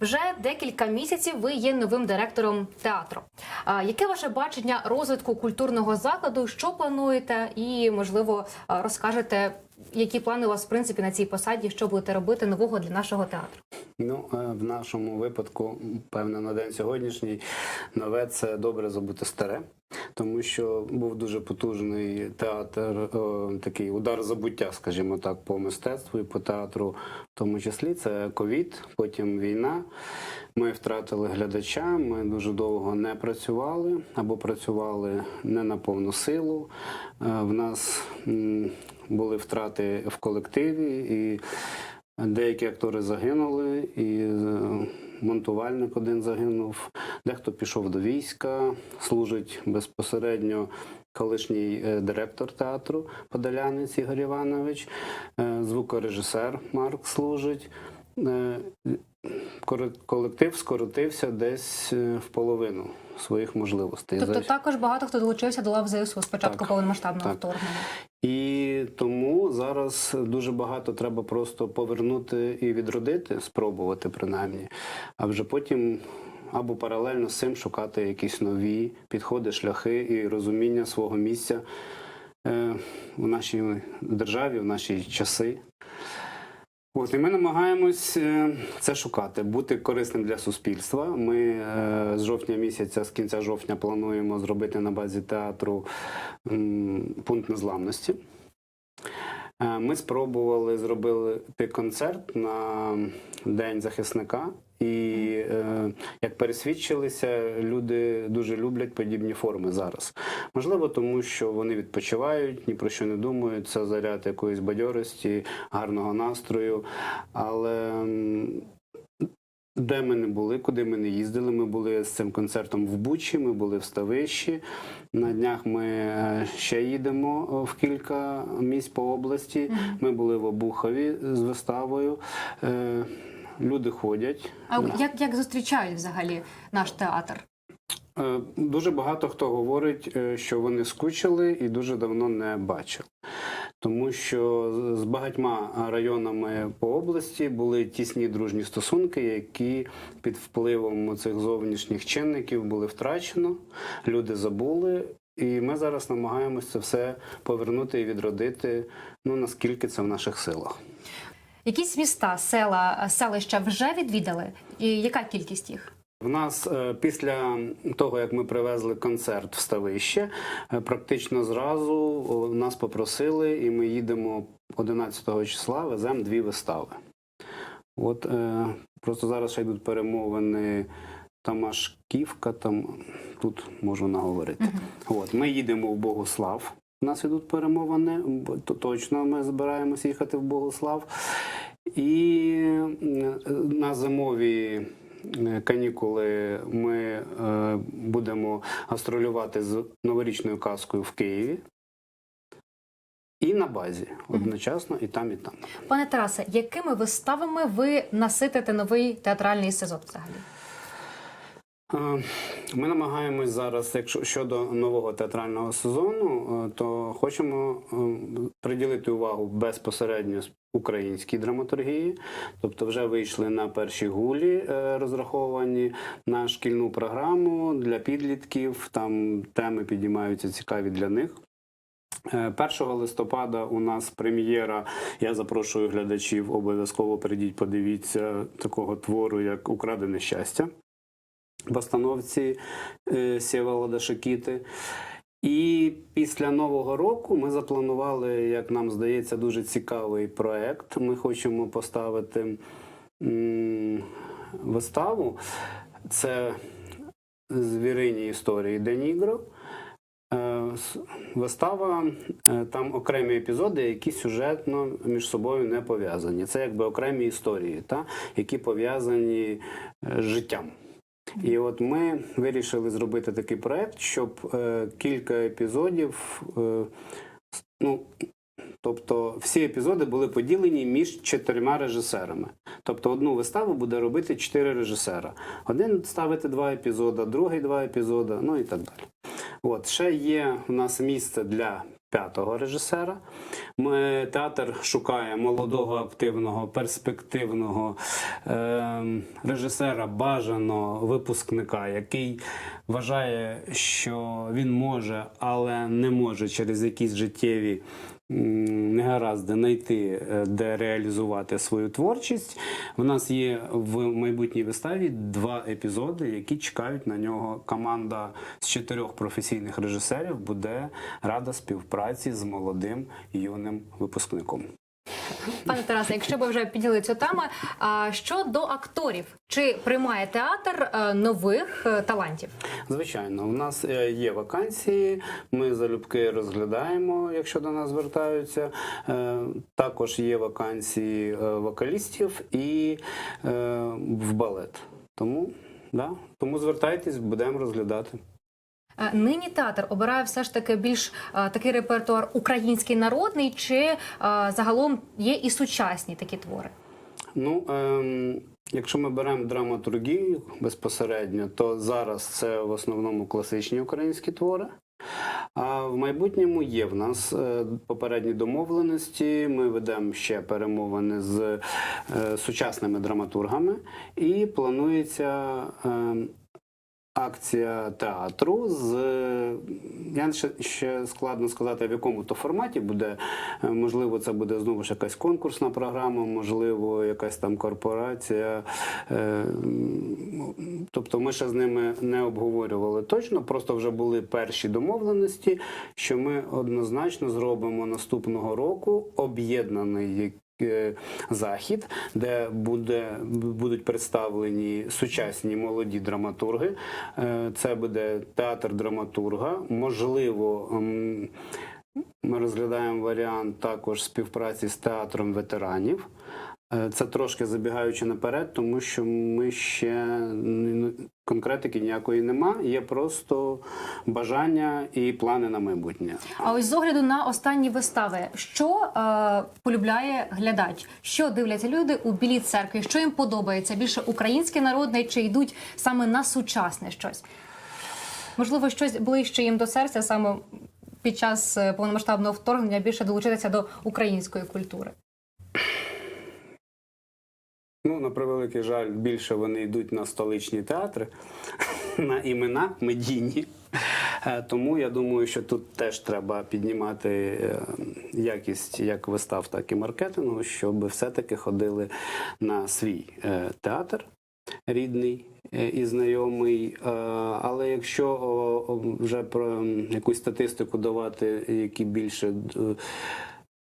Вже декілька місяців ви є новим директором театру. Яке ваше бачення розвитку культурного закладу? Що плануєте? І можливо розкажете, які плани у вас в принципі на цій посаді, що будете робити нового для нашого театру? Ну, е, в нашому випадку, певно, на день сьогоднішній нове це добре забути старе, тому що був дуже потужний театр, о, такий удар забуття, скажімо так, по мистецтву і по театру, в тому числі це ковід, потім війна. Ми втратили глядача, ми дуже довго не працювали або працювали не на повну силу. Е, В нас були втрати в колективі і. Деякі актори загинули, і е, монтувальник один загинув. Дехто пішов до війська, служить безпосередньо колишній е, директор театру Подолянець Ігор Іванович, е, звукорежисер Марк служить. Колектив скоротився десь в половину своїх можливостей. Тобто також багато хто долучився до лав ЗСУ з початку Так, повномасштабного так. вторгнення. І тому зараз дуже багато треба просто повернути і відродити, спробувати принаймні, а вже потім або паралельно з цим шукати якісь нові підходи, шляхи і розуміння свого місця е, в нашій державі, в наші часи. От, і ми намагаємось е, це шукати, бути корисним для суспільства. Ми е, з жовтня місяця, з кінця жовтня, плануємо зробити на базі театру пункт незламності. Е, Ми спробували зробити концерт на День захисника, і е, як пересвідчилися, люди дуже люблять подібні форми зараз. Можливо, тому що вони відпочивають, ні про що не думають. Це заряд якоїсь бадьорості, гарного настрою. Але де ми не були, куди ми не їздили. Ми були з цим концертом в Бучі, ми були в Ставищі. На днях ми е, ще їдемо в кілька місць по області. Ми були в Обухові з виставою. Е, Люди ходять. А як, як зустрічають взагалі наш театр? Е, Дуже багато хто говорить, е, що вони скучили і дуже давно не бачили. Тому що з- багатьма районами по області були тісні дружні стосунки, які під впливом цих зовнішніх чинників були втрачено, люди забули. І ми зараз намагаємося це все повернути і відродити, ну наскільки це в наших силах. Якісь міста, села, селища вже відвідали? І яка кількість їх? В нас е, після того, як ми привезли концерт в ставище, е, практично зразу нас попросили, і ми їдемо 11 числа, веземо дві вистави. От е, просто зараз ще йдуть перемовини. Там аж Ківка, там тут можу наговорити. От ми їдемо в Богослав. У нас йдуть перемовини, то точно ми збираємося їхати в Богослав. І на зимові канікули ми е, будемо гастролювати з новорічною казкою в Києві. І на базі одночасно, і там, і там. Пане Тарасе, якими виставами ви наситите новий театральний сезон взагалі? Е, Ми намагаємось зараз, якщо щодо нового театрального сезону, е, то хочемо е, приділити увагу безпосередньо українській драматургії, тобто вже вийшли на перші гулі, розраховані на шкільну програму для підлітків. Там теми підіймаються цікаві для них. Е, 1 листопада у нас прем'єра. Я запрошую глядачів. Обов'язково прийдіть, подивіться такого твору, як Украдене щастя в постановці е, Сєволода Шикіти. І після Нового року ми запланували, як нам здається, дуже цікавий проект. Ми хочемо поставити виставу. Це звірині історії Денігро. Е, Вистава, е, там окремі епізоди, які сюжетно між собою не пов'язані. Це якби окремі історії, та, які пов'язані з життям. І от ми вирішили зробити такий проект, щоб е, кілька епізодів, е, ну, тобто всі епізоди були поділені між чотирма режисерами. Тобто одну виставу буде робити чотири режисера. Один ставити два епізоди, другий два епізоди, ну і так далі. От ще є у нас місце для п'ятого режисера. Ми, театр шукає молодого, активного, перспективного е, режисера, бажаного випускника, який вважає, що він може, але не може через якісь життєві негаразди знайти, е, де реалізувати свою творчість. У нас є в майбутній виставі два епізоди, які чекають на нього. Команда з чотирьох професійних режисерів буде рада співпраці з молодим юним випускником. Пане Тарасе, якщо ви вже підняли цю тему, щодо акторів, чи приймає театр е, нових е, талантів? Звичайно, у нас е, є вакансії. Ми залюбки розглядаємо, якщо до нас звертаються. Також є вакансії вокалістів і в балет. Тому, да, тому звертайтесь, будемо розглядати. Нині театр обирає все ж таки більш такий репертуар український народний, чи загалом є і сучасні такі твори? Ну, ем, якщо ми беремо драматургію безпосередньо, то зараз це в основному класичні українські твори. А в майбутньому є в нас е, попередні домовленості. Ми ведемо ще перемовини з е, сучасними драматургами, і планується е, акція театру з я ще, складно сказати, в якому то форматі буде. Е, Можливо, це буде знову ж якась конкурсна програма, можливо, якась там корпорація. Е, Тобто ми ще з ними не обговорювали точно, просто вже були перші домовленості, що ми однозначно зробимо наступного року об'єднаний захід, де буде, будуть представлені сучасні молоді драматурги. Е, Це буде театр драматурга. Можливо, ми розглядаємо варіант також співпраці з театром ветеранів. Е, Це трошки забігаючи наперед, тому що ми ще конкретики ніякої нема. Є просто бажання і плани на майбутнє. А ось з огляду на останні вистави, що е, полюбляє глядач? Що дивляться люди у білій церкві? Що їм подобається? Більше українське народне чи йдуть саме на сучасне щось? Можливо, щось ближче їм до серця саме під час е, повномасштабного вторгнення більше долучитися до української культури. Ну, на превеликий жаль, більше вони йдуть на столичні театри, на імена медійні. Е, Тому я думаю, що тут теж треба піднімати е, якість як вистав, так і маркетингу, щоб все-таки ходили на свій е, театр рідний і знайомий. Але якщо вже про якусь статистику давати, які більше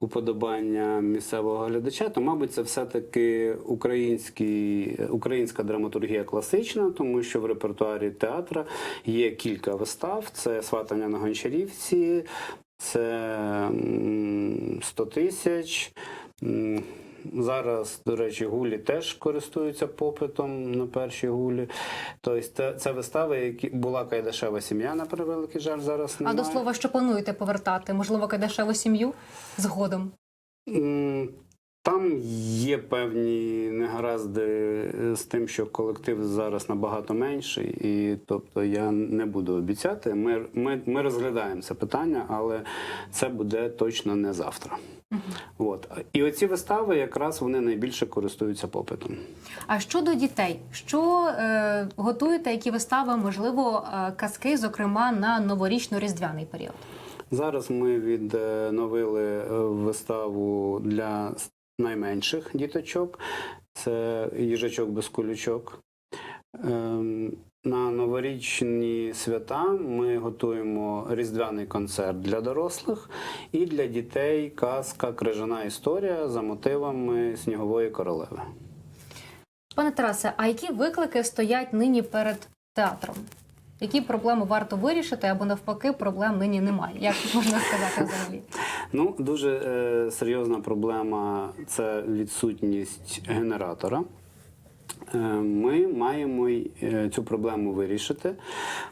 уподобання місцевого глядача, то, мабуть, це все-таки українська драматургія класична, тому що в репертуарі театра є кілька вистав: це Сватання на Гончарівці, це м, 100 тисяч. Зараз, до речі, гулі теж користуються попитом на перші гулі. Тобто, це, вистави, які була Кайдашева сім'я, на превеликий жаль, зараз А до слова, що плануєте повертати? Можливо, Кайдашеву сім'ю згодом. Там є певні негаразди е, з тим, що колектив зараз набагато менший, і тобто я не буду обіцяти. Ми, ми, ми розглядаємо це питання, але це буде точно не завтра. От. І оці вистави якраз вони найбільше користуються попитом. А щодо дітей, що е, готуєте, які вистави, можливо, е, казки, зокрема на новорічно-різдвяний період? Зараз ми відновили е, виставу для найменших діточок. Це їжачок без колючок. Ем, На новорічні свята ми готуємо різдвяний концерт для дорослих і для дітей казка Крижана історія за мотивами Снігової королеви. Пане Тарасе, а які виклики стоять нині перед театром? Які проблеми варто вирішити, або навпаки, проблем нині немає? Як можна сказати взагалі? Ну, дуже е, серйозна проблема це відсутність генератора. Е, Ми маємо е, цю проблему вирішити.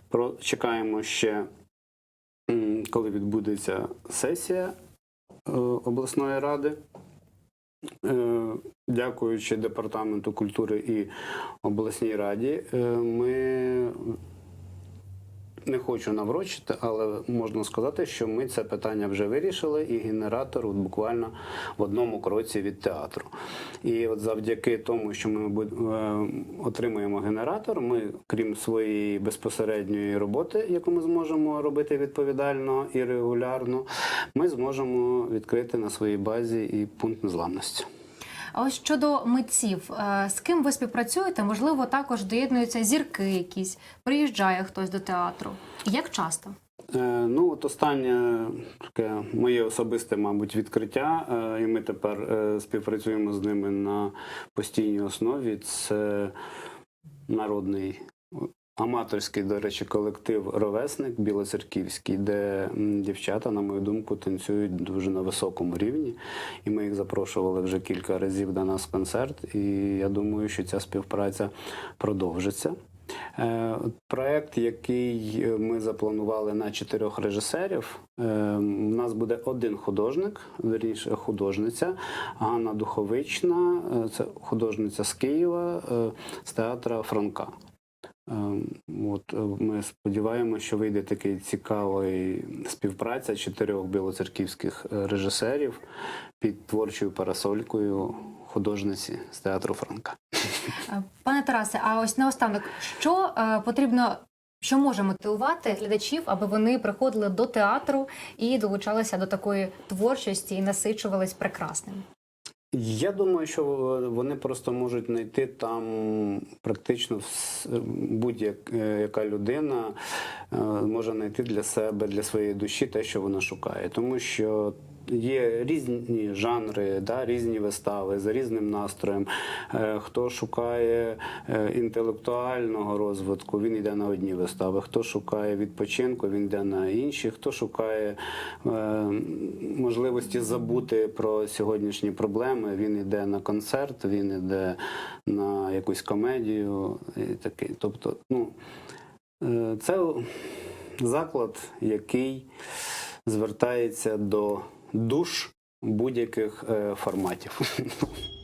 Про, чекаємо ще, коли відбудеться сесія е, обласної ради. Е, Дякуючи департаменту культури і обласній раді, е, ми не хочу наврочити, але можна сказати, що ми це питання вже вирішили, і генератор от буквально в одному кроці від театру. І от завдяки тому, що ми е, отримуємо генератор, ми, крім своєї безпосередньої роботи, яку ми зможемо робити відповідально і регулярно, ми зможемо відкрити на своїй базі і пункт незламності. А ось щодо митців, е, з ким ви співпрацюєте? Можливо, також доєднуються зірки якісь, приїжджає хтось до театру. Як часто? Е, Ну, от останнє таке моє особисте, мабуть, відкриття, е, і ми тепер співпрацюємо з ними на постійній основі. Це народний аматорський, до речі, колектив Ровесник Білоцерківський, де дівчата, на мою думку, танцюють дуже на високому рівні. І ми їх запрошували вже кілька разів до нас в концерт. І я думаю, що ця співпраця продовжиться. Е, Проект, який е, ми запланували на чотирьох режисерів, е, у нас буде один художник, верніше художниця Ганна Духовична, е, це художниця з Києва, е, з театра Франка. Е, От е, ми сподіваємося, що вийде такий цікавий співпраця чотирьох білоцерківських е, режисерів під творчою парасолькою художниці з театру Франка. Е, Пане Тарасе, а ось наостанок, що потрібно, що може мотивувати глядачів, аби вони приходили до театру і долучалися до такої творчості і насичувались прекрасним? Я думаю, що вони просто можуть знайти там практично будь-яка людина е, може знайти для себе, для своєї душі те, що вона шукає. Тому що є різні жанри, да, різні вистави за різним настроєм. Е, Хто шукає е, інтелектуального розвитку, він йде на одні вистави. Хто шукає відпочинку, він йде на інші. Хто шукає е, можливості забути про сьогоднішні проблеми, він йде на концерт, він йде на якусь комедію. І такий. Тобто, ну, це заклад, який звертається до душ будь-яких е, форматів.